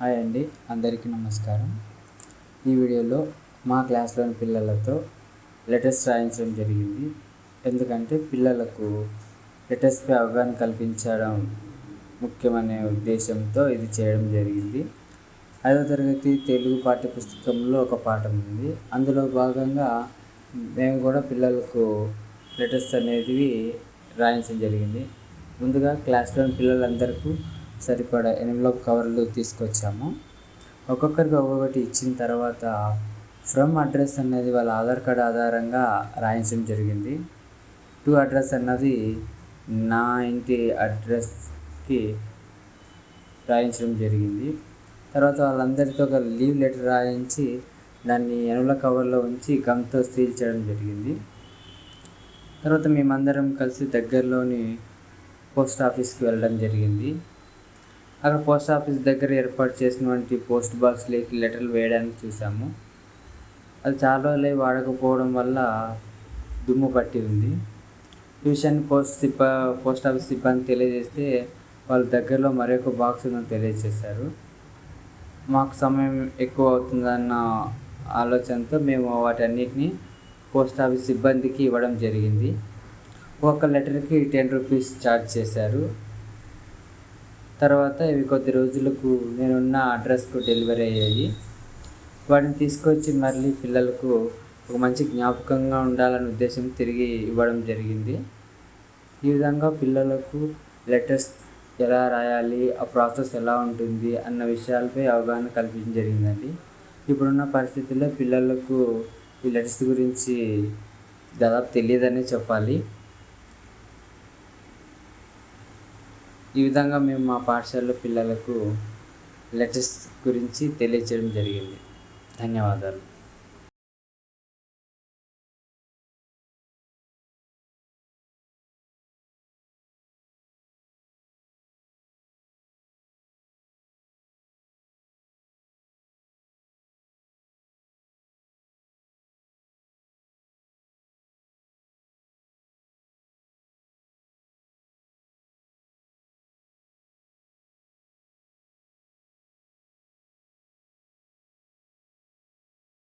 Hi అండి అందరికీ నమస్కారం. ఈ వీడియోలో మా క్లాస్లోని పిల్లలతో లెటర్స్ రాయించడం జరిగింది ఎందుకంటే పిల్లలకు లెటర్స్పై అవగాహన కల్పించడం ముఖ్యమనే ఉద్దేశంతో ఇది చేయడం జరిగింది. ఐదవ తరగతి తెలుగు పాఠ్యపుస్తకంలో ఒక పాఠం ఉంది. అందులో భాగంగా మేము కూడా పిల్లలకు లెటర్స్ అనేవి రాయించడం జరిగింది. ముందుగా క్లాస్లోని పిల్లలందరికీ సరిపడా ఎన్వలప్ కవర్లు తీసుకొచ్చాము. ఒక్కొక్కరికి ఒక్కొక్కటి ఇచ్చిన తర్వాత ఫ్రమ్ అడ్రస్ అనేది వాళ్ళ ఆధార్ కార్డ్ ఆధారంగా రాయించడం జరిగింది. టు అడ్రస్ అన్నది నా ఇంటి అడ్రస్కి రాయించడం జరిగింది. తర్వాత వాళ్ళందరితో ఒక లీవ్ లెటర్ రాయించి దాన్ని ఎనుల కవర్లో ఉంచి గమ్తో సీల్ చేయడం జరిగింది. తర్వాత మేమందరం కలిసి దగ్గరలోని పోస్ట్ ఆఫీస్కి వెళ్ళడం జరిగింది. అక్కడ పోస్ట్ ఆఫీస్ దగ్గర ఏర్పాటు చేసినటువంటి పోస్ట్ బాక్స్లోకి లెటర్లు వేయడానికి చూసాము. అది చాలా రోజులు వాడకపోవడం వల్ల దుమ్ము పట్టి ఉంది. ఈ విషయాన్ని పోస్ట్ సిబ్బ పోస్ట్ ఆఫీస్ సిబ్బంది తెలియజేస్తే వాళ్ళ దగ్గరలో మరొక బాక్స్ ఉందని తెలియజేశారు. మాకు సమయం ఎక్కువ అవుతుందన్న ఆలోచనతో మేము వాటన్నిటిని పోస్ట్ ఆఫీస్ సిబ్బందికి ఇవ్వడం జరిగింది. ఒక లెటర్కి టెన్ రూపీస్ ఛార్జ్ చేశారు. తర్వాత ఇవి కొద్ది రోజులకు నేనున్న అడ్రస్కు డెలివరీ అయ్యాయి. వాటిని తీసుకొచ్చి మళ్ళీ పిల్లలకు ఒక మంచి జ్ఞాపకంగా ఉండాలనే ఉద్దేశం తిరిగి ఇవ్వడం జరిగింది. ఈ విధంగా పిల్లలకు లెటర్స్ ఎలా రాయాలి ఆ ప్రాసెస్ ఎలా ఉంటుంది అన్న విషయాలపై అవగాహన కల్పించడం జరిగిందండి. ఇప్పుడున్న పరిస్థితుల్లో పిల్లలకు ఈ లెటర్స్ గురించి దాదాపు తెలియదనే చెప్పాలి. ఈ విధంగా మేము మా పాఠశాలలో పిల్లలకు లెటర్స్ గురించి తెలియచేయడం జరిగింది. ధన్యవాదాలు.